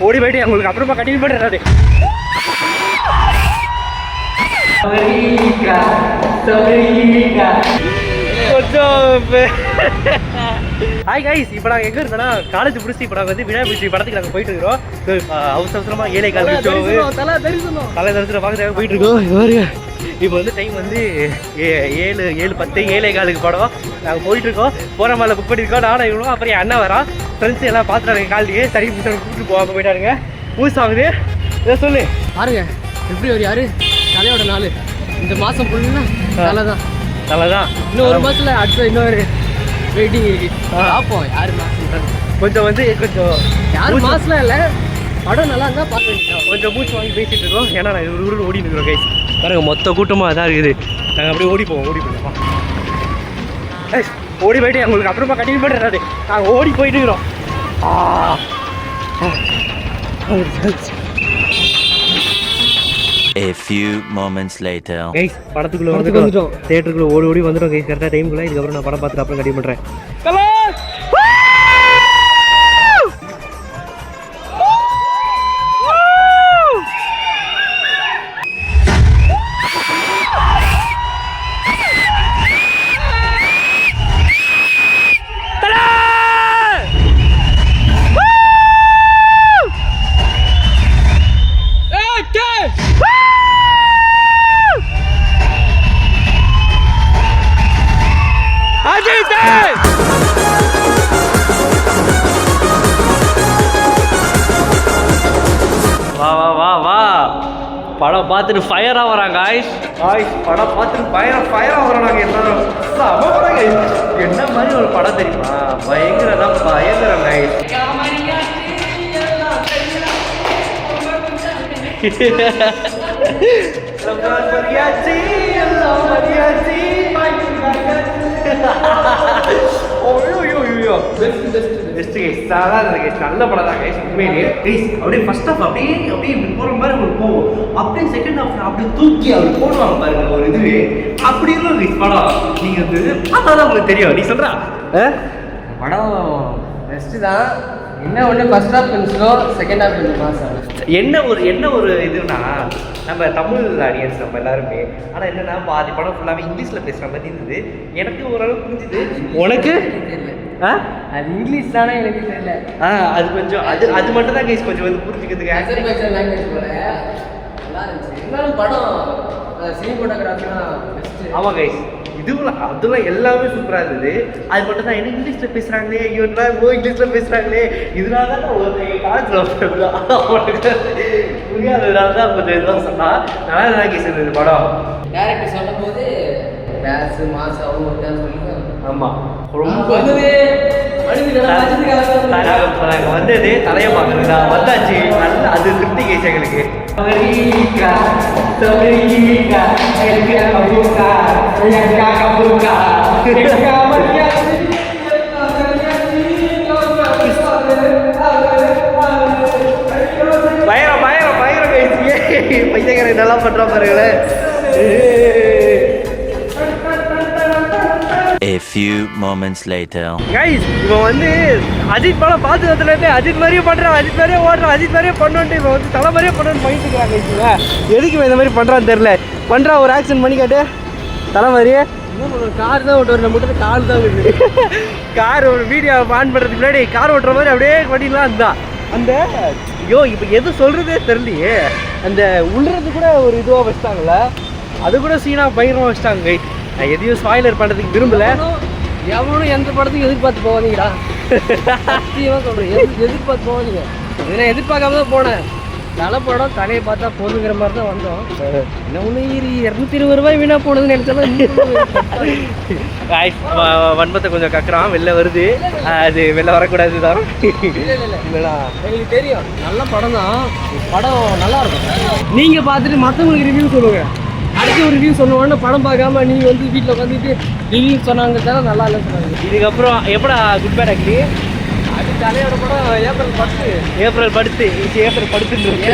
ஓடி போயிட்டு உங்களுக்கு அப்புறமா கண்டினியூ பண்ணுறாரு கொஞ்சம் ஹாய் கைஸ் இப்போ நாங்கள் எங்கே இருக்கோம்னா காலேஜ் முடிச்சு இப்போ நாங்கள் வந்து விநாயகர் படத்துக்கு நாங்கள் போயிட்டு இருக்கிறோம். அவசர அவசரமாக ஏழை கால் தலை தரிசனம் தலை தரிசனம். பார்க்கறதுக்காக போயிட்டு இருக்கோம். இப்போ வந்து டைம் வந்து ஏழு ஏழு பத்து ஏழை காலுக்கு படம் நாங்கள் போயிட்டு இருக்கோம். போகிற மாதிரி புக் பண்ணியிருக்கோம் நானும் இவனும் அப்புறம் என் அண்ணன் வரான். ஃப்ரெண்ட்ஸ் எல்லாம் பார்த்துட்டாங்க காலையே சரி கூப்பிட்டு போகாம போயிட்டாருங்க மூஸ் ஆகுது இதை சொல்லு. பாருங்க எப்படி ஒரு யாரு? தலையோட நாள் இந்த மாசம் ஃபுல்லா தலை தான் தலை தான் இன்னும் ஒரு மாசத்துல அடுத்த இன்னொரு வெயிட்டிங் இருக்கு. பார்ப்போம் யாரு கொஞ்சம் வந்து கொஞ்சம் யாரு மாசம்லாம் இல்ல. படம் நல்லா இருந்தா பார்க்க வேண்டியதான் கொஞ்சம் மூச்சு வாங்கி பேசிட்டு இருக்கோம். ஏன்னா நான் ஒரு ஊரில் ஓடி இருக்கிறோம் கைஸ் பாருங்க மொத்த கூட்டமாக தான் இருக்குது. நாங்கள் அப்படியே ஓடி போவோம் ஓடி போவோம். ஓடி போயிட்டு உங்களுக்கு அப்புறமா கண்டினியூ பண்ணுறாரு நாங்கள் ஓடி போயிட்டு இருக்கிறோம். ஆ. A few moments later. Guys படத்துக்குள்ள படத்துக்கு வந்துட்டோம். தேட்டருக்குள்ள ஓடி ஓடி வந்துட்டோம் கைஸ் கரெக்டாக டைமுக்குள்ள இதுக்கப்புறம் நான் படம் பார்த்துட்டு அப்புறம் கண்டினியூ பண்ணுறேன் வா வா வா வா. படம் பார்த்துட்டு ஃபயராக வராங்க காய்ஸ் காய்ஸ் படம் பார்த்துட்டு ஃபயர் ஃபயராக வராங்க எல்லாரும் guys. என்ன மாதிரி ஒரு படம் தெரியுமா? பயங்கரனா பயங்கரம் காய்ஸ் பெஸ்ட் பெஸ்ட் கேஸ் இருந்தது கேஸ் நல்ல படம் தான் கேஸ் உண்மையிலேயே கேஸ் அப்படியே ஃபர்ஸ்ட் ஆஃப் அப்படியே அப்படியே இப்படி போகிற மாதிரி உங்களுக்கு போகும் அப்படியே செகண்ட் ஆஃப் அப்படியே தூக்கி அவர் போடுவாங்க பாருங்க ஒரு இதுவே. அப்படி இருக்கும் கேஸ் படம். நீங்கள் வந்து பார்த்தா தான் உங்களுக்கு தெரியும். நீ சொல்கிறா படம் பெஸ்ட் தான். என்ன ஒன்று ஃபர்ஸ்ட் ஹாஃப் கொஞ்சம் ஸ்லோ செகண்ட் ஹாஃப் கொஞ்சம் மாசம் என்ன ஒரு என்ன ஒரு இதுனா நம்ம தமிழ் ஆடியன்ஸ் நம்ம எல்லாருமே ஆனால் என்னன்னா பாதி படம் ஃபுல்லாகவே இங்கிலீஷில் பேசுகிற மாதிரி இருந்தது. எனக்கு ஓரளவு புரிஞ்சுது. உனக்கு? அது இங்கிலீஷ் தானே எனக்கு தெரியல. ஆ அது கொஞ்சம் அது அது மட்டும் தான் கைஸ் கொஞ்சம் வந்து புரிஞ்சுக்கிறதுக்கு. அசர்பைஜான் லாங்குவேஜ் போல. நல்லா இருந்துச்சு. இருந்தாலும் படம் சினிமோட்டோகிராஃபிலாம் பெஸ்ட் ஆமாம் கைஸ் இதுவும் அதெல்லாம் எல்லாமே சூப்பராக இருந்தது. அது மட்டும் தான் என்ன இங்கிலீஷில் பேசுகிறாங்களே ஐயோ என்ன? ஓ இங்கிலீஷில் பேசுகிறாங்களே இதனால தான் ஒரு அவனுக்கு புரியாததுனால தான் கொஞ்சம் இதெல்லாம் சொன்னான். நல்லா தான் கேஸ் இருந்தது படம். டேரக்டர் சொல்லும் போது பேஸ் மாசம் அவங்க ஒருத்தர் சொல்லுங்க ஆமாம் ரொம்ப வந்தது நாங்கள் வந்தது தலையை பார்க்குறதா வந்தாச்சு. நல்ல அது திருப்தி கேஸ் எங்களுக்கு. அமெரிக்கா எங்க கபூக்கா பயங்கரம் பயங்கரம் பயங்கரம் கைஸ் பைத்தியக்காரன் நல்லா பண்ற பாருங்களேன் A few moments later. Guys இப்போ வந்து அஜித் படம் பார்த்து வந்துலேருந்து அஜித் மாதிரியே பண்ணுறான் அஜித் மாதிரியே ஓடுறான் அஜித் மாதிரியே பண்ணுன்ட்டு இப்போ வந்து தலை மாதிரியே பண்ணுன்னு பண்ணிட்டு இருக்கிறாங்க கைஸ் எதுக்கு இவன் இந்த மாதிரி பண்ணுறான்னு தெரில பண்ணுறா ஒரு ஆக்ஷன் பண்ணி காட்டு தலை மாதிரியே. கார் தான் ஓட்டு நம்ம கிட்ட கார் தான் கார் ஒரு வீடியோ ஆன் பண்ணுறதுக்கு முன்னாடி கார் ஓட்டுற மாதிரி அப்படியே பண்ணிடலாம் இருந்தான் அந்த ஐயோ இப்போ எது சொல்கிறதே தெரியலையே. அந்த உள்ளது கூட ஒரு இதுவாக வச்சிட்டாங்களே அது கூட சீனாக பயங்கரமாக வச்சிட்டாங்க. நான் எதையும் ஸ்பாய்லர் பண்ணுறதுக்கு விரும்பலை. எவனும் எந்த படத்துக்கும் எதிர்பார்த்து போவாதீங்கடா சத்தியமா சொல்றேன். எது- எதிர்பார்த்து போவாதீங்க இதை நான் எதிர்பார்க்காம தான் போனேன். தலை படம் தலையை பார்த்தா போதுங்கிற மாதிரி தான் வந்தோம். என்ன ஒன்று இரநூத்தி இருபது ரூபாய் வீணா போனதுன்னு நினைச்சாலும் காய்ஸ் வன்மத்தை கொஞ்சம் கக்குறான். வெளில வருது. அது வெளில வரக்கூடாது தான். இல்லைடா. எங்களுக்கு தெரியும். நல்ல படம் தான். படம் நல்லா இருக்கும். நீங்க பார்த்துட்டு மற்றவங்களுக்கு ரிவ்யூ சொல்லுங்க. அடுத்த ஒரு ரிவ்யூ சொல்லுவோன்னு படம் பார்க்காம நீங்க வந்து வீட்டில் உட்காந்துட்டு ரிவ்யூ சொன்னாங்க தானே நல்லா இல்லைன்னு சொன்னாங்க. இதுக்கப்புறம் எப்படா குட் பேட் படம் ஏப்ரல் பத்து. ஏப்ரல் படுத்து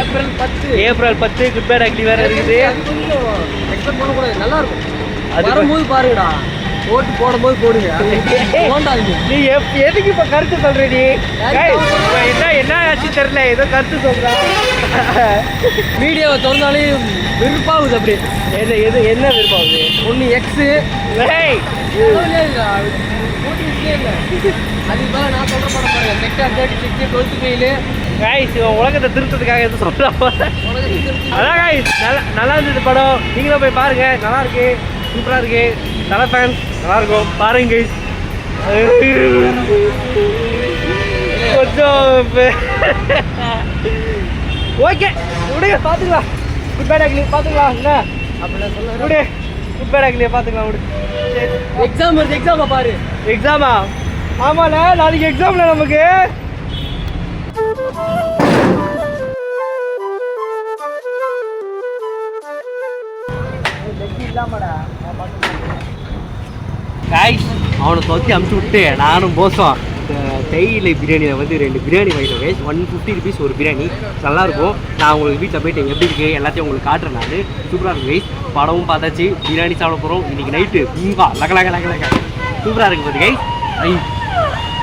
ஏப்ரல் பத்து. ஏப்ரல் பத்து குட் பேட் ஆக்லி வேற இருக்குது. எக்ஸ்பெக்ட் பண்ணக்கூடாது. நல்லா இருக்கும். அது வரும்போது பாருங்கடா. ஓட்டு போடும்போது போடுங்க. நீ எதுக்கு இப்போ கருத்து சொல்ற நீ? என்ன என்ன ஆச்சு தெரியல. ஏதோ கருத்து சொல்றான் வீடியோவை திறந்தாலே வெறுப்பாகுது அப்படியே. எது எது என்ன விருப்பம் அது ஒன்று எக்ஸு ஏய் அதுக்கு மேலே நான் சொல்கிற படம் பாருங்க sector thirty six twelfth fail guys உலகத்தை திருத்ததுக்காக எதுவும் சொல்றான் அதான் கைஸ் நல்லா நல்லா இருந்தது படம். நீங்களும் போய் பாருங்க. நல்லா இருக்கு. சூப்பரா இருக்கு. நல்ல ஃபேன் நல்லா இருக்கும். பாருங்க கைஸ் கொஞ்சம் ஓகே விடுங்க பார்த்துக்கலாம். குட் பேட் ஆக்லி பார்த்துக்கலாம். என்ன? அப்படிலாம் சொல்ல விடு பேட் ஆக்லியை பார்த்துக்கலாம் விடு. எக்ஸாம் வருது எக்ஸாமை பாரு. எக்ஸாமா ஆமாண்ணா நாளைக்கு எக்ஸாம்ல நமக்கு. அவனை தொத்தி அமுச்சு விட்டு நானும் போசம் தேயிலை பிரியாணியில் வந்து ரெண்டு பிரியாணி வாங்கிட்டோம் கைஸ் ஒன் ஃபிஃப்டி ருபீஸ் ஒரு பிரியாணி நல்லாயிருக்கும் நான் உங்களுக்கு வீட்டில் போயிட்டு எப்படி இருக்குது எல்லாத்தையும் உங்களுக்கு காட்டுறேன் நான். சூப்பராக இருக்கும் கைஸ் படமும் பார்த்தாச்சு. பிரியாணி சாப்பிட போகிறோம் இன்னைக்கு நைட்டு பீங்கா. லக லக லக லக. சூப்பராக இருக்கு பார்த்து கைஸ் ஐ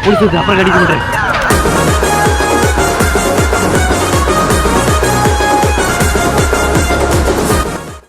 பிடிச்சது அப்புறம் கடிக்க